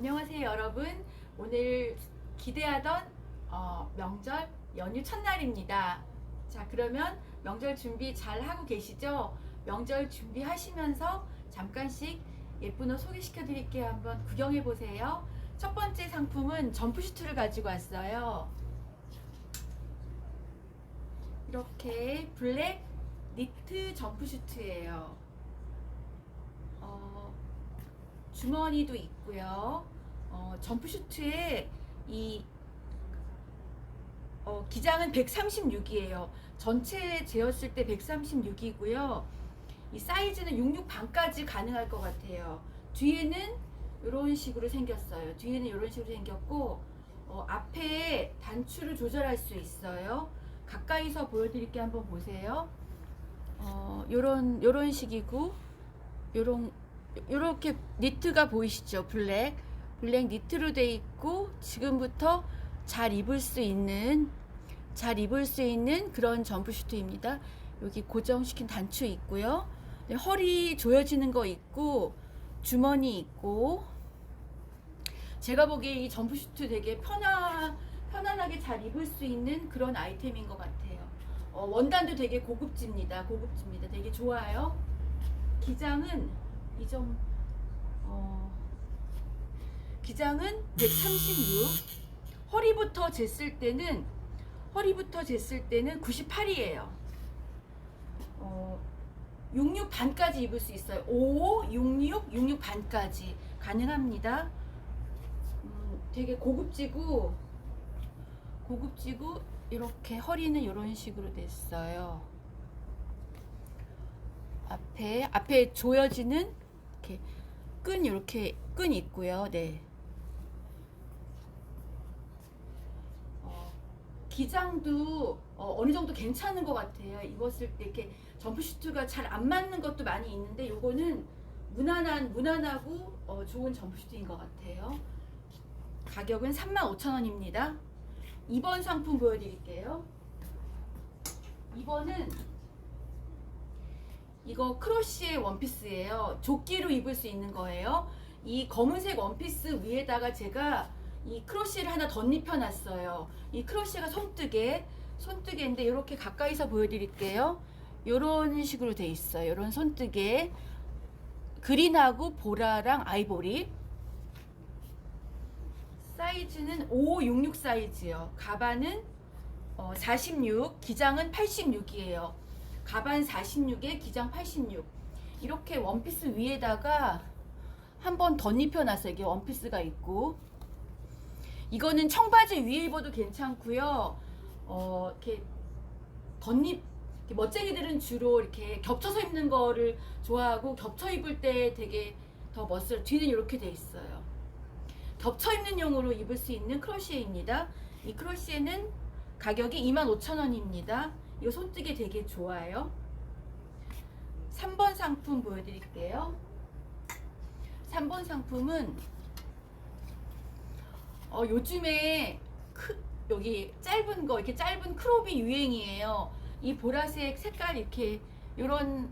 안녕하세요 여러분. 오늘 기대하던 어, 명절 연휴 첫날입니다. 자 그러면 명절 준비 잘 하고 계시죠? 명절 준비하시면서 잠깐씩 예쁜 옷 소개시켜 드릴게요. 한번 구경해 보세요. 첫 번째 상품은 점프 슈트를 가지고 왔어요. 이렇게 블랙 니트 점프 슈트예요. 어, 주머니도 있고요. 어, 점프슈트에 이 어, 기장은 136이에요. 전체 재었을 때 136이고요. 이 사이즈는 66 반까지 가능할 것 같아요. 뒤에는 이런 식으로 생겼어요. 뒤에는 이런 식으로 생겼고 어, 앞에 단추를 조절할 수 있어요. 가까이서 보여드릴게 한번 보세요. 어, 요런 요런 식이고 요런 요렇게 니트가 보이시죠? 블랙. 블랙 니트로 돼 있고 지금부터 잘 입을 수 있는 잘 입을 수 있는 그런 점프슈트입니다. 여기 고정시킨 단추 있고요. 네, 허리 조여지는 거 있고 주머니 있고 제가 보기에 이 점프슈트 되게 편안 편안하게 잘 입을 수 있는 그런 아이템인 것 같아요. 어, 원단도 되게 고급집니다. 고급집니다. 되게 좋아요. 기장은 이점 어, 기장은 136 허리부터 쟀을 때는 허리부터 쟀을 때는 98이에요. 어, 66 반까지 입을 수 있어요. 5, 66, 66 반까지 가능합니다. 음, 되게 고급지고 고급지고 이렇게 허리는 이런 식으로 됐어요. 앞에 앞에 조여지는 이렇게 끈 이렇게 끈 있고요. 네. 어, 기장도 어, 느 정도 괜찮은 것 같아요. 입었을 때 이렇게 점프 슈트가 잘 안 맞는 것도 많이 있는데 요거는 무난한 무난하고 어, 좋은 점프 슈트인 것 같아요. 가격은 35,000원입니다. 2번 상품 보여드릴게요. 2번은 이거 크로시의 원피스예요. 조끼로 입을 수 있는 거예요. 이 검은색 원피스 위에다가 제가 이 크로시를 하나 덧입혀 놨어요. 이 크로시가 손뜨개, 손뜨개인데 이렇게 가까이서 보여드릴게요. 이런 식으로 돼 있어요. 이런 손뜨개. 그린하고 보라랑 아이보리. 사이즈는 566 사이즈요. 가방은 어, 46, 기장은 86이에요. 가방 46에 기장 86. 이렇게 원피스 위에다가 한 번 덧입혀 놨어요. 이게 원피스가 있고. 이거는 청바지 위에 입어도 괜찮고요. 어, 이렇게 덧입 이렇게 멋쟁이들은 주로 이렇게 겹쳐서 입는 거를 좋아하고 겹쳐 입을 때 되게 더 멋을 뒤는 이렇게 돼 있어요. 겹쳐 입는 용으로 입을 수 있는 크로시에입니다. 이 크로시에는 가격이 25,000원입니다. 이 손뜨개 되게 좋아요. 3번 상품 보여드릴게요. 3번 상품은 어, 요즘에 크, 여기 짧은 거 이렇게 짧은 크롭이 유행이에요. 이 보라색 색깔 이렇게 요런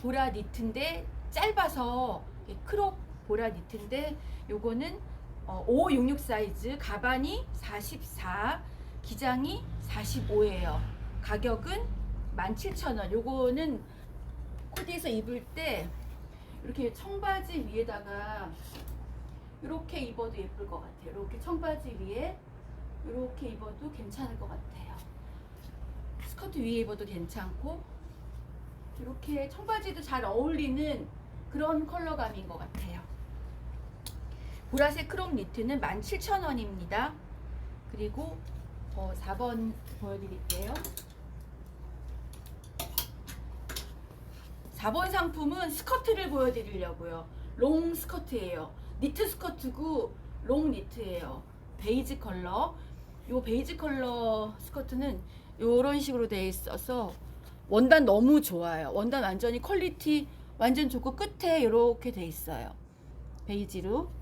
보라 니트인데 짧아서 크롭 보라 니트인데 요거는 어, 566 사이즈 가방이 44 기장이 45예요. 가격은 17,000원. 요거는 코디에서 입을 때 이렇게 청바지 위에다가 이렇게 입어도 예쁠 것 같아요. 이렇게 청바지 위에 이렇게 입어도 괜찮을 것 같아요. 스커트 위에 입어도 괜찮고 이렇게 청바지도 잘 어울리는 그런 컬러감인 것 같아요. 보라색 크롭 니트는 17,000원입니다. 그리고 어, 4번 보여드릴게요. 4번 상품은 스커트를 보여드리려고요. 롱 스커트예요. 니트 스커트고 롱 니트예요. 베이지 컬러. 요 베이지 컬러 스커트는 요런 식으로 돼 있어서 원단 너무 좋아요. 원단 완전히 퀄리티 완전 좋고 끝에 이렇게 돼 있어요. 베이지로.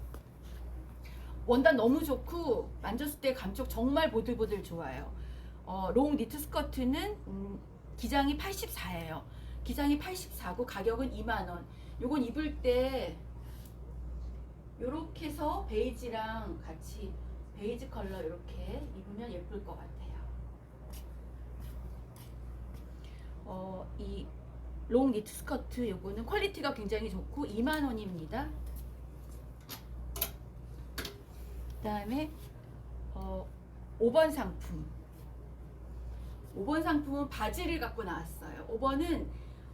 원단 너무 좋고 만졌을 때 감촉 정말 보들보들 좋아요. 어, 롱 니트 스커트는 음, 기장이 84예요. 어, 그, 어, 그, 그, 기장이 84고 가격은 2만 원. 요건 입을 때 요렇게 해서 베이지랑 같이 베이지 컬러 이렇게 입으면 예쁠 것 같아요. 어, 이 롱 니트 스커트 요거는 퀄리티가 굉장히 좋고 2만 원입니다. 그다음에 어, 5번 상품. 5번 상품은 바지를 갖고 나왔어요. 5번은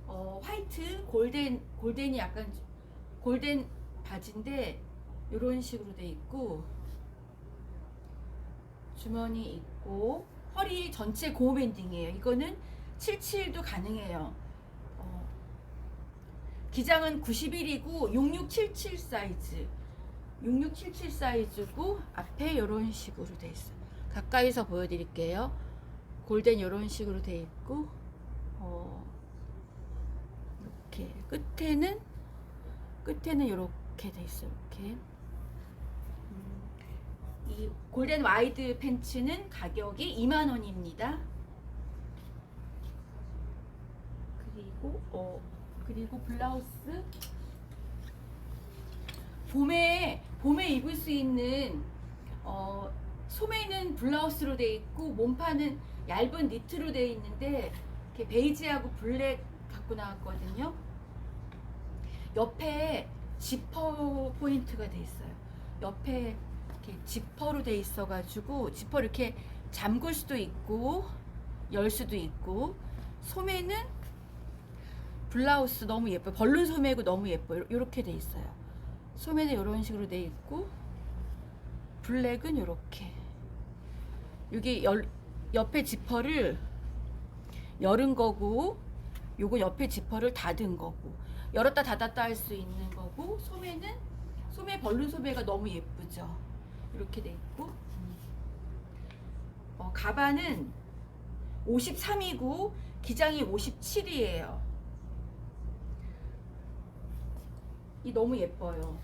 어, 화이트 골덴 골덴이 약간 골덴 바지인데 이런 식으로 돼 있고 주머니 있고 허리 전체 고무 밴딩이에요. 이거는 77도 가능해요. 어, 기장은 91이고 6677 사이즈. 6677 사이즈고 앞에 이런 식으로 돼 있어요. 가까이서 보여드릴게요. 골덴 이런 식으로 돼 있고 어, 이렇게 끝에는 끝에는 이렇게 돼 있어요. 이렇게 음, 이 골덴 와이드 팬츠는 가격이 2만 원입니다. 그리고 어 그리고 블라우스 봄에 봄에 입을 수 있는 어 소매는 블라우스로 돼 있고 몸판은 얇은 니트로 돼 있는데 이렇게 베이지하고 블랙 갖고 나왔거든요. 옆에 지퍼 포인트가 돼 있어요. 옆에 이렇게 지퍼로 돼 있어 가지고 지퍼 이렇게 잠글 수도 있고 열 수도 있고 소매는 블라우스 너무 예뻐요. 벌룬 소매고 너무 예뻐요. 이렇게 돼 있어요. 소매는 이런 식으로 돼 있고 블랙은 이렇게. 여기 열, 옆에 지퍼를 열은 거고 요거 옆에 지퍼를 닫은 거고. 열었다 닫았다 할 수 있는 거고 소매는 소매 벌룬 소매가 너무 예쁘죠? 이렇게 돼 있고. 어, 가반은 53이고 기장이 57이에요 이 너무 예뻐요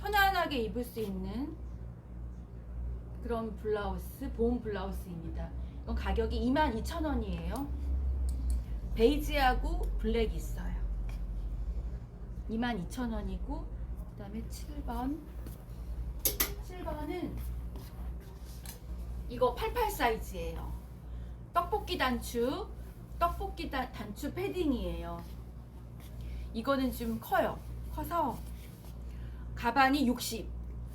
편안하게 입을 수 있는 그런 블라우스, 봄 블라우스입니다. 이건 가격이 22,000원이에요. 베이지하고 블랙이 있어요. 22,000원이고 그다음에 7번 7번은 이거 88 사이즈예요. 떡볶이 단추 떡볶이 단, 단추 패딩이에요. 이거는 좀 커요. 커서 가반이 60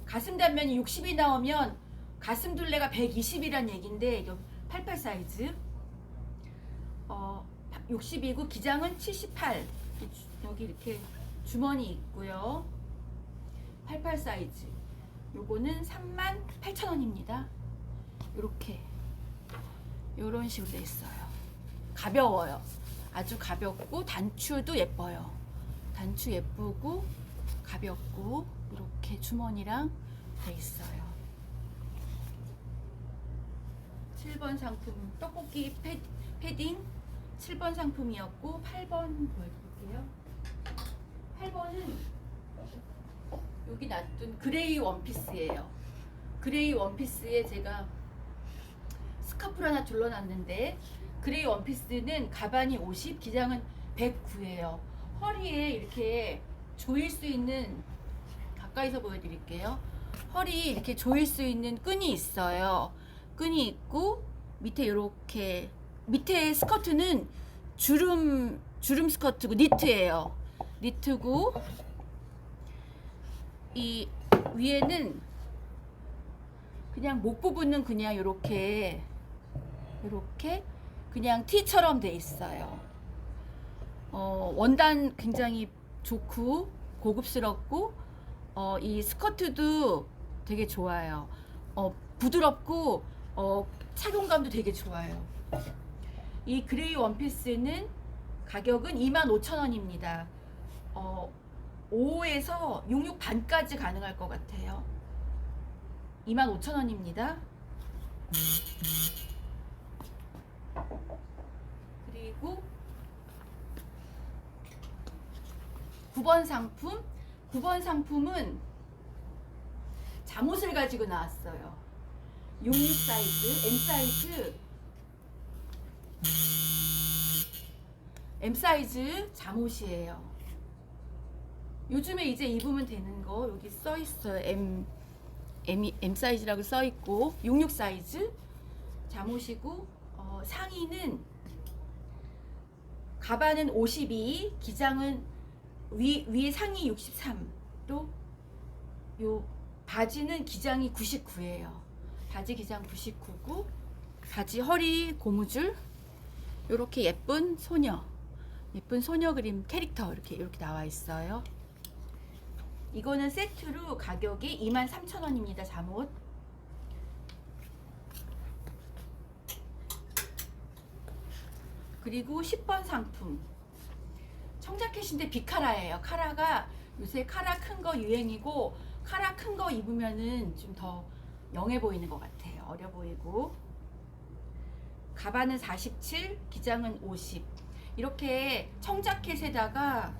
가슴 단면이 60이 나오면 가슴 둘레가 120이란 얘긴데 이거 88 사이즈. 어 60이고 기장은 78이 주- 여기 이렇게 주머니 있고요. 88 사이즈. 요거는 38,000원입니다. 요렇게. 요런 식으로 돼 있어요. 가벼워요. 아주 가볍고 단추도 예뻐요 단추 예쁘고 가볍고 이렇게 주머니랑 돼 있어요 7번 상품 떡볶이 패, 패딩 7번 상품이었고 8번 보여드릴게요. 8번은 여기 놔둔 그레이 원피스예요. 그레이 원피스에 제가 스카프를 하나 둘러놨는데 그레이 원피스는 가반이 50, 기장은 109예요. 허리에 이렇게 조일 수 있는 가까이서 보여드릴게요. 허리 이렇게 조일 수 있는 끈이 있어요. 끈이 있고 밑에 이렇게 밑에 스커트는 주름 주름 스커트고 니트예요. 니트고 이 위에는 그냥 목 부분은 그냥 이렇게 이렇게 그냥 티처럼 돼 있어요. 어, 원단 굉장히 좋고 고급스럽고 어, 이 스커트도 되게 좋아요. 어, 부드럽고 어, 착용감도 되게 좋아요. 이 그레이 원피스는 가격은 25,000원입니다. 어, 5에서 66 반까지 가능할 것 같아요. 25,000원입니다. 그리고 9번 상품 9번 상품은 잠옷을 가지고 나왔어요. 66 사이즈, M 사이즈 M 사이즈 잠옷이에요. 요즘에 이제 입으면 되는 거 여기 써 있어요. M M M 사이즈라고 써 있고 66 사이즈 잠옷이고 어, 상의는 가방은 52, 기장은 위 위에 상의 63또 요 바지는 기장이 99예요. 바지 기장 99고 바지 허리 고무줄 요렇게 예쁜 소녀 예쁜 소녀 그림 캐릭터 이렇게 이렇게 나와 있어요. 이거는 세트로 가격이 23,000원입니다. 잠옷. 그리고 10번 상품. 청자켓인데 비카라예요. 카라가 요새 카라 큰 거 유행이고 카라 큰 거 입으면은 좀 더 영해 보이는 것 같아요. 어려 보이고. 가방은 47, 기장은 50. 이렇게 청자켓에다가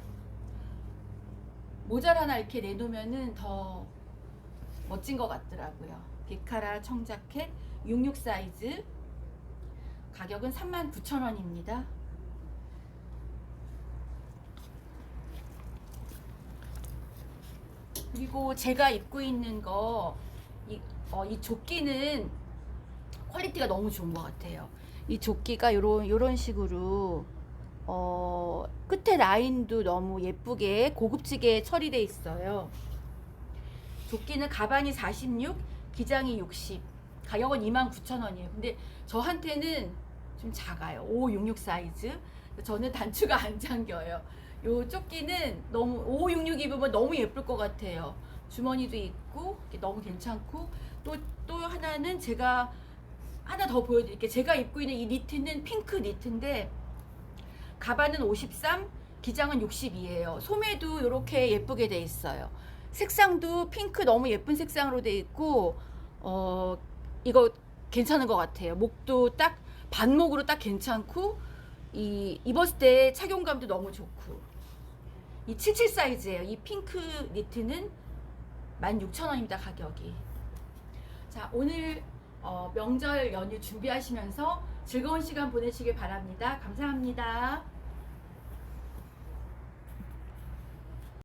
모자 하나 이렇게 내놓으면은 더 멋진 것 같더라고요. 비카라 청자켓 66 사이즈 가격은 39,000원입니다. 그리고 제가 입고 있는 거, 이, 어, 이 조끼는 퀄리티가 너무 좋은 것 같아요. 이 조끼가 요런, 요런 식으로, 어, 끝에 라인도 너무 예쁘게 고급지게 처리돼 있어요. 조끼는 가방이 46, 기장이 60, 가격은 29,000원이에요. 근데 저한테는 좀 작아요. 5, 66 사이즈. 저는 단추가 안 잠겨요. 요 조끼는 너무 5, 66 입으면 너무 예쁠 것 같아요. 주머니도 있고 너무 괜찮고 또 또 하나는 제가 하나 더 보여드릴게요. 제가 입고 있는 이 니트는 핑크 니트인데 가방은 53, 기장은 62예요. 소매도 이렇게 예쁘게 돼 있어요. 색상도 핑크 너무 예쁜 색상으로 돼 있고 어 이거 괜찮은 것 같아요. 목도 딱 반목으로 딱 괜찮고 이 입었을 때 착용감도 너무 좋고 이 77 사이즈예요. 이 핑크 니트는 16,000원입니다. 가격이. 자, 오늘 어, 명절 연휴 준비하시면서 즐거운 시간 보내시길 바랍니다. 감사합니다.